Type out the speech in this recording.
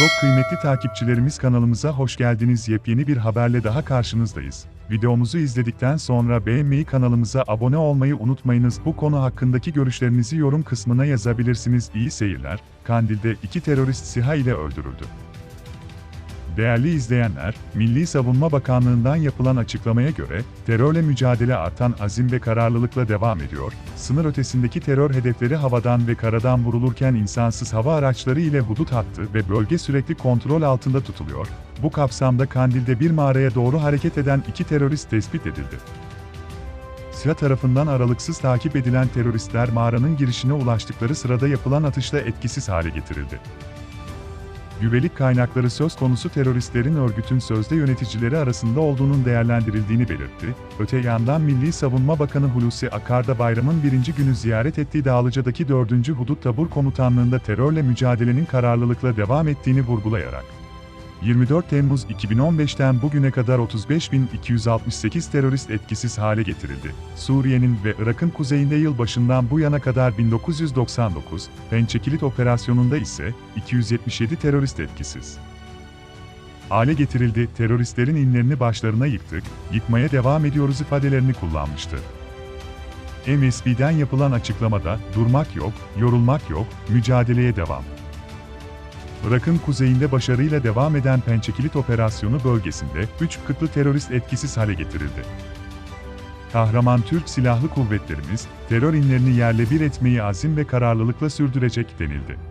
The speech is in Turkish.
Çok kıymetli takipçilerimiz kanalımıza hoş geldiniz. Yepyeni bir haberle daha karşınızdayız. Videomuzu izledikten sonra beğenmeyi kanalımıza abone olmayı unutmayınız. Bu konu hakkındaki görüşlerinizi yorum kısmına yazabilirsiniz. İyi seyirler. Kandil'de iki terörist SİHA ile öldürüldü. Değerli izleyenler, Milli Savunma Bakanlığı'ndan yapılan açıklamaya göre, terörle mücadele artan azim ve kararlılıkla devam ediyor. Sınır ötesindeki terör hedefleri havadan ve karadan vurulurken insansız hava araçları ile hudut hattı ve bölge sürekli kontrol altında tutuluyor. Bu kapsamda Kandil'de bir mağaraya doğru hareket eden iki terörist tespit edildi. SİHA tarafından aralıksız takip edilen teröristler mağaranın girişine ulaştıkları sırada yapılan atışla etkisiz hale getirildi. Güvenlik kaynakları söz konusu teröristlerin örgütün sözde yöneticileri arasında olduğunun değerlendirildiğini belirtti. Öte yandan Milli Savunma Bakanı Hulusi Akar da bayramın birinci günü ziyaret ettiği Dağlıca'daki 4. Hudut Tabur Komutanlığı'nda terörle mücadelenin kararlılıkla devam ettiğini vurgulayarak, 24 Temmuz 2015'ten bugüne kadar 35.268 terörist etkisiz hale getirildi. Suriye'nin ve Irak'ın kuzeyinde yıl başından bu yana kadar 1999, Pençekilit operasyonunda ise 277 terörist etkisiz hale getirildi. Teröristlerin inlerini başlarına yıktık, yıkmaya devam ediyoruz ifadelerini kullanmıştı. MSB'den yapılan açıklamada, durmak yok, yorulmak yok, mücadeleye devam. Irak'ın kuzeyinde başarıyla devam eden Pençekilit operasyonu bölgesinde 3 kıtlı terörist etkisiz hale getirildi. Kahraman Türk Silahlı Kuvvetlerimiz, terör inlerini yerle bir etmeyi azim ve kararlılıkla sürdürecek denildi.